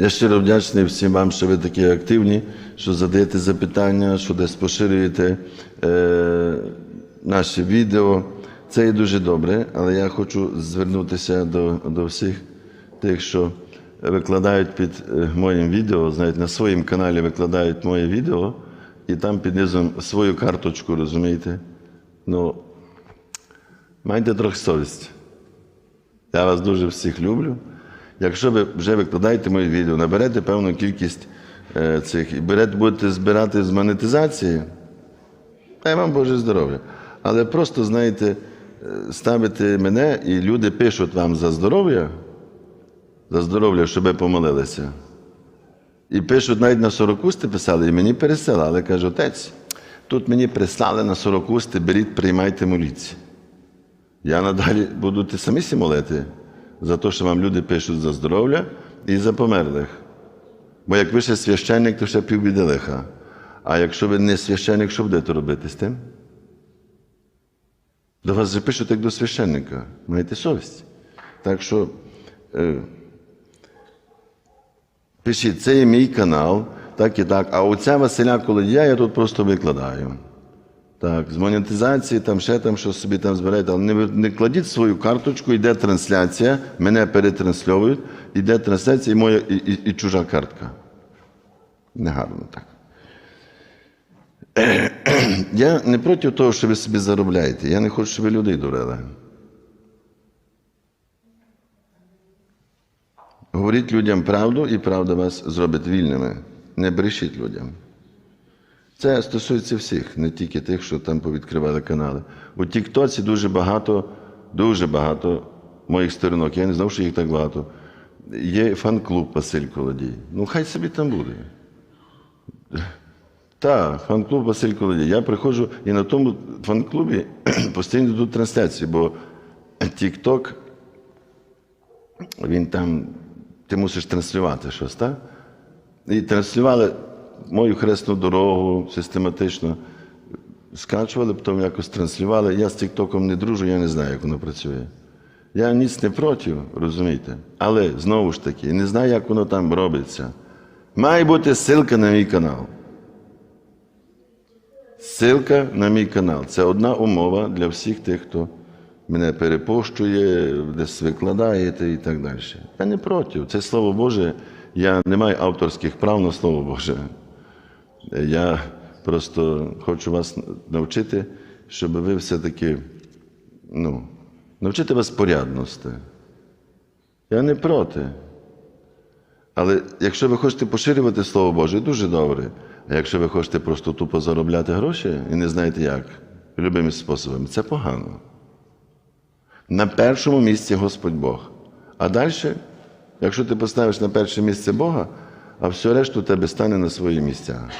Я щиро вдячний всім вам, що ви такі активні, що задаєте запитання, що десь поширюєте е, наші відео. Це є дуже добре, але я хочу звернутися до, до всіх тих, що викладають під е, моїм відео, знаєте, на своїм каналі викладають моє відео, і там під низом свою карточку, розумієте? Ну, майте трохи совісті. Я вас дуже всіх люблю. Якщо ви вже викладаєте моє відео, наберете певну кількість е, цих і будете збирати з монетизації, дай вам Боже здоров'я. Але просто, знаєте, е, ставите мене, і люди пишуть вам за здоров'я, за здоров'я, щоб ви помолилися. І пишуть, навіть на сорокусти писали, і мені пересилали. Каже, отець, тут мені прислали на сорокусти, беріть, приймайте моліться. Я надалі буду ти самі молити за те, що вам люди пишуть за здоров'я і за померлих. Бо як ви ще священник, то ще півбіди лиха. А якщо ви не священник, що будете робити з тим? До вас же пишуть як до священника. Маєте совість. Так що е, пишіть, це є мій канал, так і так. А оця Василя Колодія я тут просто викладаю. Так, з монетизації, там ще там щось собі там збираєте, але не, не кладіть свою карточку, йде трансляція, мене перетрансльовують, йде трансляція і моя і, і, і чужа картка. Негарно так. Я не проти того, що ви собі заробляєте. Я не хочу, щоб ви людей дурили. Говоріть людям правду, і правда вас зробить вільними. Не брешіть людям. Це стосується всіх, не тільки тих, що там повідкривали канали. У Тіктоці дуже багато, дуже багато моїх сторінок. Я не знав, що їх так багато. Є фан-клуб Василь Колодій. Ну, хай собі там буде. Так, фан-клуб Василь Колодій. Я приходжу і на тому фан-клубі постійно йдуть трансляції, бо Тікток, він там, ти мусиш транслювати щось, так? І транслювали мою хресну дорогу систематично. Скачували, потім якось транслювали. Я з Тіктоком не дружу, я не знаю, як воно працює. Я ніц не проти, розумієте? Але знову ж таки, не знаю, як воно там робиться. Має бути ссылка на мій канал. Ссылка на мій канал. Це одна умова для всіх тих, хто мене перепощує, десь викладаєте і так далі. Я не проти. Це Слово Боже. Я не маю авторських прав на Слово Боже. Я просто хочу вас навчити, щоб ви все-таки ну, навчити вас порядності. Я не проти. Але якщо ви хочете поширювати Слово Боже, дуже добре. А якщо ви хочете просто тупо заробляти гроші і не знаєте як, любими способами, це погано. На першому місці Господь Бог. А далі, якщо ти поставиш на перше місце Бога, а все решту тебе стане на свої місця.